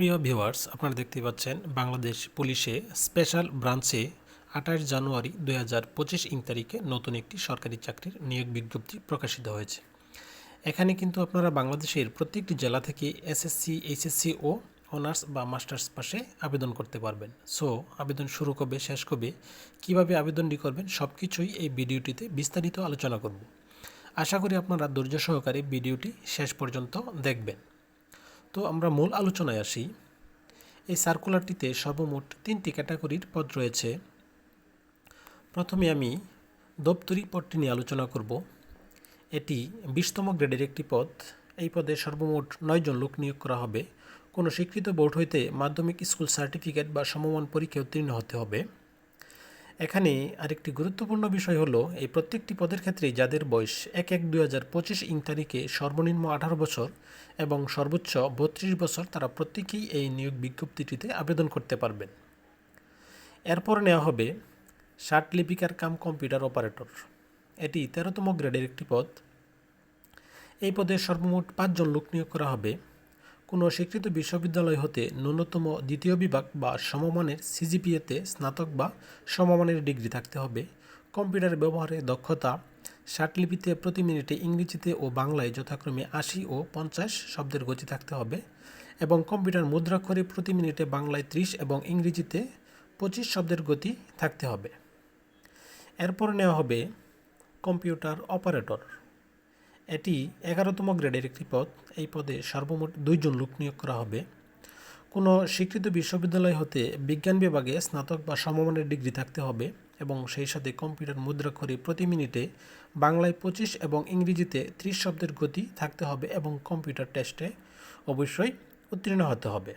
প্রিয় ভিউয়ার্স, আপনারা দেখতে পাচ্ছেন বাংলাদেশ পুলিশে স্পেশাল ব্রাঞ্চে আঠাশ জানুয়ারি দুই হাজার পঁচিশ ইং তারিখে নতুন একটি সরকারি চাকরির নিয়োগ বিজ্ঞপ্তি প্রকাশিত হয়েছে। এখানে কিন্তু আপনারা বাংলাদেশের প্রত্যেকটি জেলা থেকে এসএসসি এইচএসসি ও অনার্স বা মাস্টার্স পাশে আবেদন করতে পারবেন। সো, আবেদন শুরু কবে, শেষ কবে, কীভাবে আবেদনটি করবেন সব কিছুই এই ভিডিওটিতে বিস্তারিত আলোচনা করব। আশা করি আপনারা ধৈর্য সহকারে ভিডিওটি শেষ পর্যন্ত দেখবেন। তো আমরা মূল আলোচনায় আসি। এই সার্কুলারটিতে সর্বমোট তিনটি ক্যাটাগরির পদ রয়েছে। প্রথমে আমি দপ্তরি পদটি নিয়ে আলোচনা করব। এটি বিশতম গ্রেডের একটি পদ। এই পদে সর্বমোট নয়জন লোক নিয়োগ করা হবে। কোনো স্বীকৃত বোর্ড হইতে মাধ্যমিক স্কুল সার্টিফিকেট বা সমমান পরীক্ষায় উত্তীর্ণ হতে হবে। এখানে আরেকটি গুরুত্বপূর্ণ বিষয় হলো, এই প্রত্যেকটি পদের ক্ষেত্রেই যাদের বয়স এক এক দুই হাজার পঁচিশ ইং তারিখে সর্বনিম্ন আঠারো বছর এবং সর্বোচ্চ বত্রিশ বছর, তারা প্রত্যেকেই এই নিয়োগ বিজ্ঞপ্তিটিতে আবেদন করতে পারবেন। এরপর নেওয়া হবে ষাট লিপিকার কাম কম্পিউটার অপারেটর। এটি তেরোতম গ্রেডের একটি পদ। এই পদে সর্বমোট পাঁচজন লোক নিয়োগ করা হবে। কোনো স্বীকৃত বিশ্ববিদ্যালয় হতে ন্যূনতম দ্বিতীয় বিভাগ বা সমমানের সিজিপিএতে স্নাতক বা সমমানের ডিগ্রি থাকতে হবে। কম্পিউটার ব্যবহারে দক্ষতা, ষাটলিপিতে প্রতি মিনিটে ইংরেজিতে ও বাংলায় যথাক্রমে আশি ও পঞ্চাশ শব্দের গতি থাকতে হবে এবং কম্পিউটার মুদ্রাক্ষরে প্রতি মিনিটে বাংলায় ত্রিশ এবং ইংরেজিতে পঁচিশ শব্দের গতি থাকতে হবে। এরপর নেওয়া হবে কম্পিউটার অপারেটর। এটি এগারোতম গ্রেডের একটি পদ। এই পদে সর্বমোট দুইজন লোক নিয়োগ করা হবে। কোনো স্বীকৃত বিশ্ববিদ্যালয় হতে বিজ্ঞান বিভাগে স্নাতক বা সমমানের ডিগ্রি থাকতে হবে এবং সেই সাথে কম্পিউটার মুদ্রাক্ষরে প্রতি মিনিটে বাংলায় পঁচিশ এবং ইংরেজিতে ত্রিশ শব্দের গতি থাকতে হবে এবং কম্পিউটার টেস্টে অবশ্যই উত্তীর্ণ হতে হবে।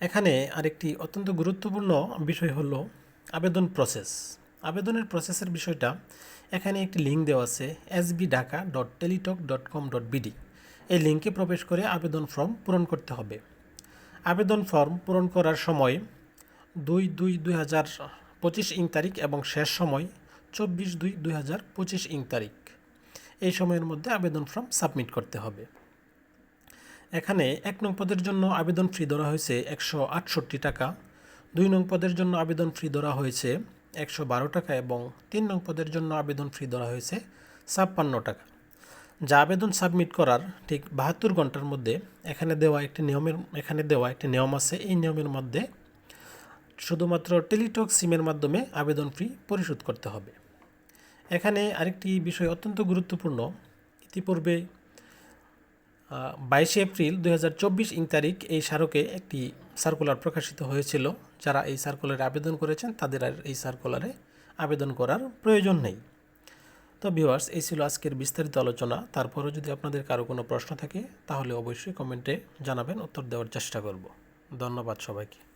এখানে আরেকটি অত্যন্ত গুরুত্বপূর্ণ বিষয় হলো আবেদন প্রসেস। আবেদনের প্রসেসের বিষয়টা, এখানে একটি লিঙ্ক দেওয়া আছে SB Dhaka dot Teletalk dot com dot BD এই লিঙ্কে প্রবেশ করে আবেদন ফর্ম পূরণ করতে হবে। আবেদন ফর্ম পূরণ করার সময় দুই দুই দুই হাজার পঁচিশ ইং তারিখ এবং শেষ সময় চব্বিশ দুই দুই হাজার পঁচিশ ইং তারিখ। এই সময়ের মধ্যে আবেদন ফর্ম সাবমিট করতে হবে। এখানে এক নং পদের জন্য আবেদন ফি ধরা হয়েছে একশো আটষট্টি টাকা, দুই নং পদের জন্য আবেদন ফি ধরা হয়েছে একশো বারো টাকা এবং তিন নং পদের জন্য আবেদন ফি ধরা হয়েছে ছাপ্পান্ন টাকা। যা আবেদন সাবমিট করার ঠিক বাহাত্তর ঘণ্টার মধ্যে এখানে দেওয়া একটি নিয়মের, এখানে দেওয়া একটি নিয়ম আছে। এই নিয়মের মধ্যে শুধুমাত্র টেলিটক সিমের মাধ্যমে আবেদন ফি পরিশোধ করতে হবে। এখানে আরেকটি বিষয় অত্যন্ত গুরুত্বপূর্ণ। ইতিপূর্বে বাইশে এপ্রিল দু হাজার চব্বিশ ইং তারিখ এই স্মারকে একটি সার্কুলার প্রকাশিত হয়েছিল। যারা এই সার্কুলারে আবেদন করেছেন, তাদের আর এই সার্কুলারে আবেদন করার প্রয়োজন নেই। তো ভিউয়ার্স এই ছিল আজকের বিস্তারিত আলোচনা। তারপরেও যদি আপনাদের কারও কোনো প্রশ্ন থাকে, তাহলে অবশ্যই কমেন্টে জানাবেন, উত্তর দেওয়ার চেষ্টা করব। ধন্যবাদ সবাইকে।